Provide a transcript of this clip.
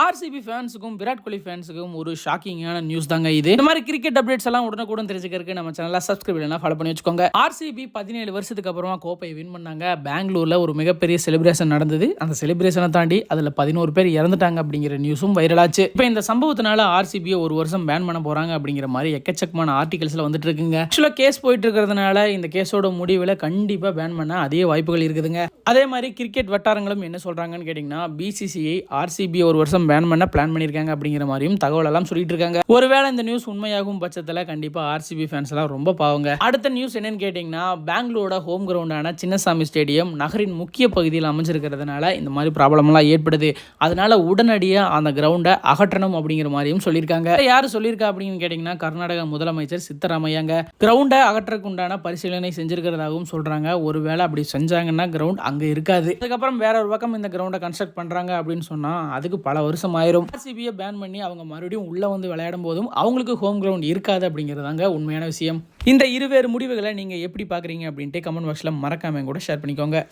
RCB ஃபேன்ஸுக்கும் Virat Kohli ஃபேன்ஸுக்கும் ஒரு ஷாக்கிங்கான news தாங்க இது. இந்த மாதிரி கிரிக்கெட் அப்டேட்ஸ் எல்லாம் உடனுக்குடன் தெரிஞ்சுக்கிறதுக்கு நம்ம சேனலில் சப்ஸ்கிரைப் இல்லைனா ஃபாலோ பண்ணி வச்சுக்கோங்க. ஆர்சிபி பதினேழு வருஷத்துக்கு அப்புறமா கோப்பை வின் பண்ணாங்க. பெங்களூரில் ஒரு மிகப்பெரிய செலிப்ரேஷன் நடந்தது. அந்த செலிப்ரேஷனை தாண்டி அதில் பதினோரு பேர் இறந்துட்டாங்க அப்படிங்கிற நியூஸும் வைரலாச்சு இப்போ இந்த சம்பவத்தினால ஆர்சிபியை ஒரு வருஷம் பேன் பண்ண போகிறாங்க அப்படிங்கிற மாதிரி எக்கச்சக்கமான ஆர்டிகல்ஸில் வந்துட்டு இருக்குங்க. ஆக்சுவலாக கேஸ் போயிட்டு இருக்கிறதுனால இந்த கேஸோட முடிவில் கண்டிப்பாக பேன் பண்ண அதே வாய்ப்புகள் இருக்குதுங்க. அதே மாதிரி கிரிக்கெட் வட்டாரங்களும் என்ன சொல்கிறாங்கன்னு கேட்டிங்கன்னா பிசிசிஐ ஆர்சிபி ஒரு வருஷம் பேன் பண்ண பிளான் பண்ணியிருக்காங்க அப்படிங்கிற மாதிரியும் தகவல் எல்லாம் சொல்லிட்டு இருக்காங்க. ஒருவேளை இந்த நியூஸ் உண்மையாகும் பட்சத்தில் கண்டிப்பாக ஆர்சிபி ஃபேன்ஸ் எல்லாம் ரொம்ப பாவங்க. அடுத்த நியூஸ் என்னன்னு கேட்டிங்கன்னா பெங்களூரோட ஹோம் கிரவுண்டான சின்னசாமி ஸ்டேடியம் நகரின் முக்கிய பகுதியில் அமைஞ்சிருக்கிறதுனால இந்த மாதிரி ப்ராப்ளம்லாம் ஏற்படுது. அதனால உடனடியாக அந்த கிரவுண்டை அகற்றணும் அப்படிங்கிற மாதிரியும் சொல்லியிருக்காங்க. யார் சொல்லியிருக்கா அப்படின்னு கேட்டிங்கன்னா கர்நாடக முதலமைச்சர் சித்தராமையாங்க. கிரவுண்டை அகற்றக்கு உண்டான பரிசீலனை செஞ்சிருக்கிறதாகவும் சொல்கிறாங்க ஒருவேளை அப்படி செஞ்சாங்கன்னா கிரவுண்ட் அங்கே இருக்காது. அதுக்கப்புறம் வேற ஒரு பக்கம் இந்த கிரவுண்டை கன்ஸ்ட்ரக்ட் பண்ணுறாங்க அப்படின்னு சொன்னால் அதுக்கு பல வருஷம் ஆயிரும் ஆர்சிபியை பேன் பண்ணி அவங்க மறுபடியும் உள்ள வந்து விளையாடும் போதும் அவங்களுக்கு ஹோம் கிரவுண்ட் இருக்காது அப்படிங்கிறதாங்க உண்மையான விஷயம். இந்த இருவேறு முடிவுகளை நீங்கள் எப்படி பார்க்குறீங்க அப்படின்ட்டு கமெண்ட் பாக்ஸில் மறக்காம கூட ஷேர் பண்ணிக்கோங்க.